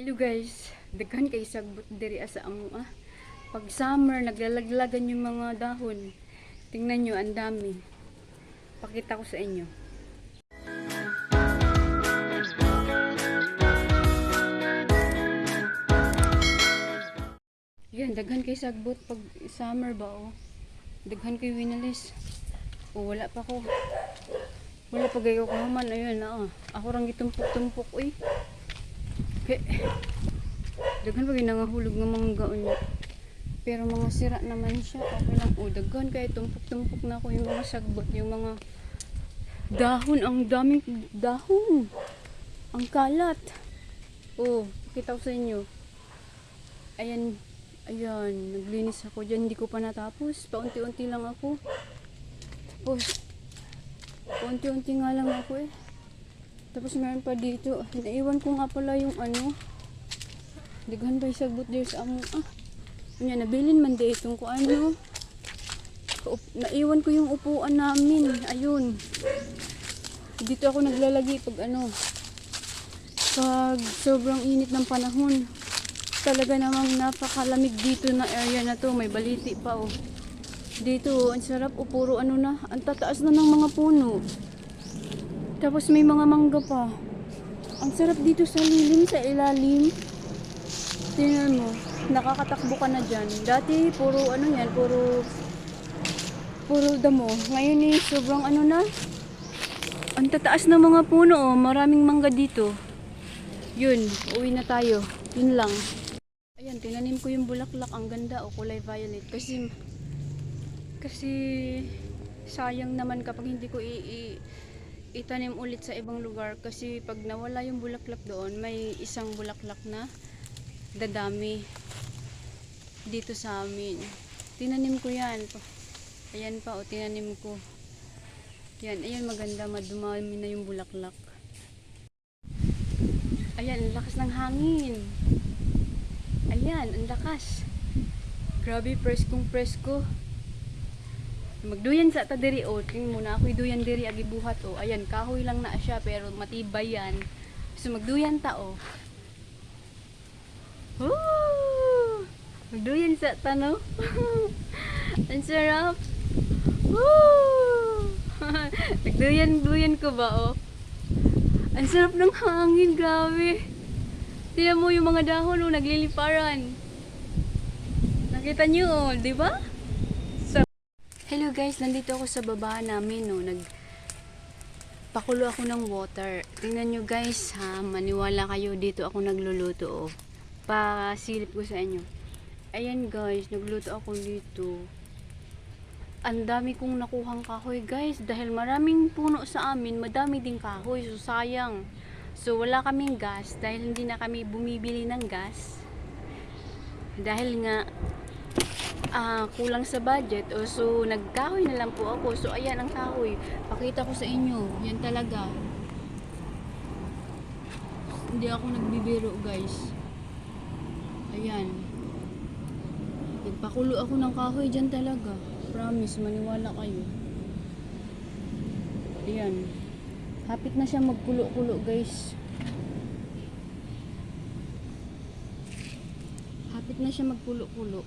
Hello guys, daghan kay sagbot diri sa amo ah. Pag summer naglalaglagan yung mga dahon. Tingnan nyo, ang dami. Pakita ko sa inyo. Yan, daghan kay sagbot pag summer ba oh. Daghan kay winalis. Oh, wala pa ko. Wala pa gayo ko man ayun na ah. Ako rang gitumpok-tumpok uy. Ke. Daghan pa ginangahulog ng mga gaon niya. Pero mga sira naman siya. Okay lang. O, daghan kaya tumpok-tumpok na ako yung mga sagbot. Yung mga dahon. Ang daming dahon. Ang kalat. O, pakita ko sa inyo. Ayan. Ayan. Naglinis ako dyan. Hindi ko pa natapos. Paunti-unti lang ako. Tapos, paunti-unti nga lang ako eh. Tapos meron pa dito. Naiwan ko nga pala yung ano. Daghan ba sagbot there sa amo. Ah. Kanya, nabilin man di itong ko ano. Naiwan ko yung upuan namin. Ayun. Dito ako naglalagi pag ano. Pag sobrang init ng panahon. Talaga namang napakalamig dito na area na to. May baliti pa oh. Dito, ang sarap o puro ano na. Ang tataas na ng mga puno. Tapos may mga mangga pa. Ang sarap dito sa lilim, sa ilalim. Tingnan mo, nakakatakbo ka na dyan. Dati, puro ano yan, puro puro damo. Ngayon eh, sobrang ano na. Ang tataas na mga puno, oh. maraming mangga dito. Yun, uwi na tayo. Yun lang. Ayan, tinanim ko yung bulaklak. Ang ganda, o kulay violet. Kasi, kasi, sayang naman kapag hindi ko i, i- itanim ulit sa ibang lugar kasi pag nawala yung bulaklak doon may isang bulaklak na dadami dito sa amin. Tinanim ko yan. Ayan pa o tinanim ko. Yan ayan maganda madumami na yung bulaklak. Ayan lakas ng hangin. Ayan ang lakas. Grabe preskong presko Magduyan sa ta diri o, tingin mo na ako'y duyan diri agi buhat o. Ayan, kahoy lang na siya pero matibay yan. So magduyan ta o. Woo! Magduyan sa ta no. Ang sarap. Woo! Nagduyan-duyan ko ba o? Ang sarap ng hangin, grabe. Tingnan mo yung mga dahon o, nagliliparan. Nakita niyo o, di ba? Guys, nandito ako sa baba namin no, nag pakulo ako ng water. Tingnan nyo guys ha, maniwala kayo dito ako nagluluto oh. Pasilip ko sa inyo. Ayan guys, nagluto ako dito. Ang dami kong nakuhang kahoy guys dahil maraming puno sa amin, madami ding kahoy, so sayang. So wala kaming gas dahil hindi na kami bumibili ng gas. Dahil nga ah kulang sa budget. O so nagkahoy na lang po ako. So ayan ang kahoy. Pakita ko sa inyo. Yan talaga. Hindi ako nagbibiro guys. Ayan. Nagpakulo ako ng kahoy dyan talaga. Promise maniwala kayo. Ayan. Hapit na siya magkulo-kulo guys. Hapit na siya magkulo-kulo